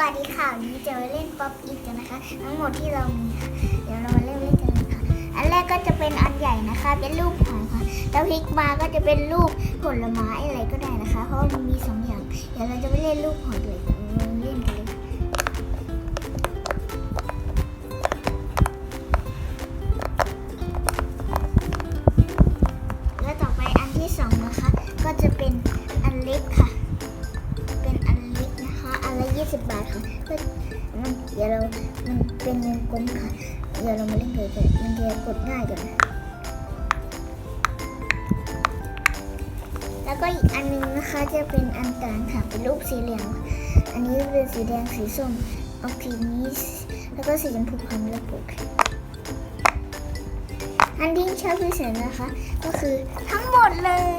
วัสดีค่ะวันนี้จะมาเล่นป๊อปอีกกันนะคะ ทั้งหมดที่เรามีค่ะ เดี๋ยวเรามาเล่นเล่นกันเลยค่ะ อันแรกก็จะเป็นอันใหญ่นะคะ เป็นรูปหอยค่ะแล้วพลิกมาก็จะเป็นรูปผลไม้อะไรก็ได้นะคะ เพราะมันมีสองอย่าง เดี๋ยวเราจะไปเล่นรูปหอยเลยเราเล่นกันเลยแล้วต่อไปอันที่สองนะคะ ก็จะเป็น อันละ20บาทค่ะก็มันเดี๋ยวเรามันเป็นวงกลมค่ะ เดี๋ยวเรามาเล่นกันเลยมันจะกดง่ายกว่านแล้วก็อีกอันหนึงนะคะจะเป็นอันกลางค่ะเป็นรูปสีเหลือง อันนี้เป็นสีแดงสีส้มเอาทีนี้แล้วก็สีชมพูความระบุค่ะอันที่ชอบพิเศษนะคะ ก็คือทั้งหมดเลย